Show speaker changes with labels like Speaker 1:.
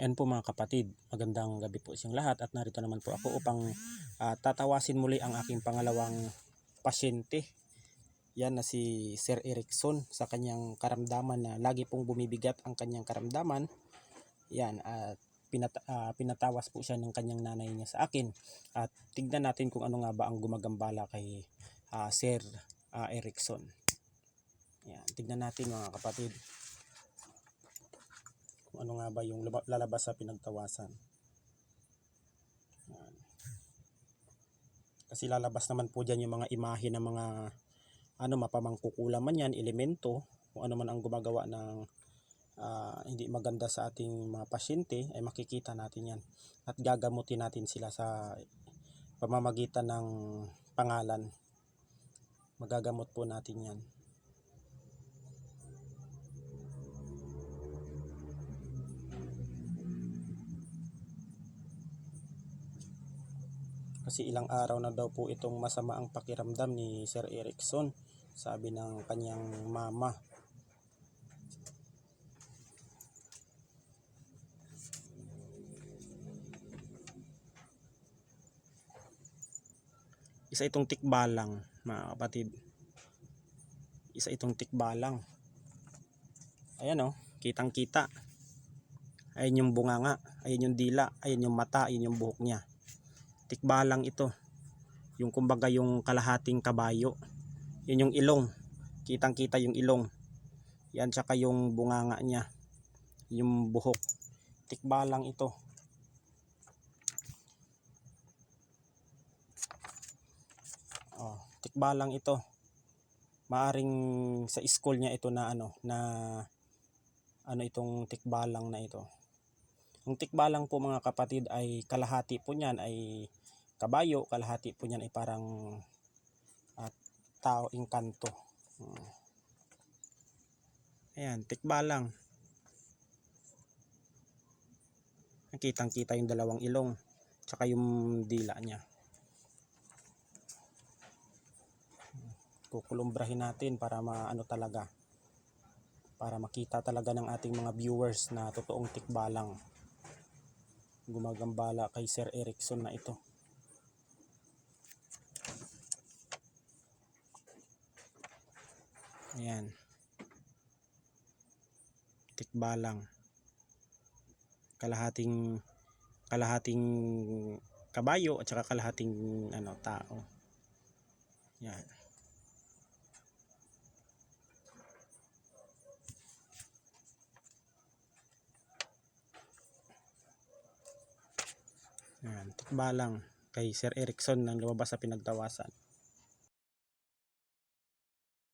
Speaker 1: Ayan po mga kapatid, magandang gabi po siyang lahat at narito naman po ako upang ah, tatawasin muli ang aking pangalawang pasyente. Yan na si Sir Erickson sa kanyang karamdaman na lagi pong bumibigat ang kanyang karamdaman. Yan at pinat- ah, pinatawas po siya ng kanyang nanay niya sa akin. At tignan natin kung ano nga ba ang gumagambala kay ah, Sir ah, Erickson. Yan, tignan natin mga kapatid ano nga ba yung lalabas sa pinagtawasan. Kasi lalabas naman po dyan yung mga imahe ng mga ano mapamangkukula man yan, elemento, kung ano man ang gumagawa ng ah, hindi maganda sa ating mga pasyente, ay makikita natin yan. At gagamutin natin sila sa pamamagitan ng pangalan. Magagamot po natin yan. Kasi ilang araw na daw po itong masama ang pakiramdam ni Sir Erickson, sabi ng kanyang mama. Isa itong tikbalang, mga kapatid. Isa itong tikbalang. Ayan o, kitang kita. Ayan yung bunganga, ayan yung dila, ayan yung mata, ayan yung buhok niya tikbalang ito. Yung kumbaga yung kalahating kabayo. Yun yung ilong. Kitang kita yung ilong. Yan tsaka yung bunganga niya. Yung buhok. Tikbalang ito. Oh, tikbalang ito. Maaring sa school niya ito na ano na ano itong tikbalang na ito. Ang tikbalang po mga kapatid ay kalahati po niyan ay kabayo, kalahati po niyan ay parang at tao engkanto. Hmm. Ayan, tikbalang. Nakitang kita yung dalawang ilong tsaka yung dila niya. Kukulumbrahin natin para maano talaga para makita talaga ng ating mga viewers na totoong tikbalang gumagambala kay Sir Erickson na ito. Ayan. Tikbalang. Kalahating kalahating kabayo at saka kalahating ano tao. Yan. Yan, tikbalang kay Sir Erickson nang lumabas sa pinagtawasan.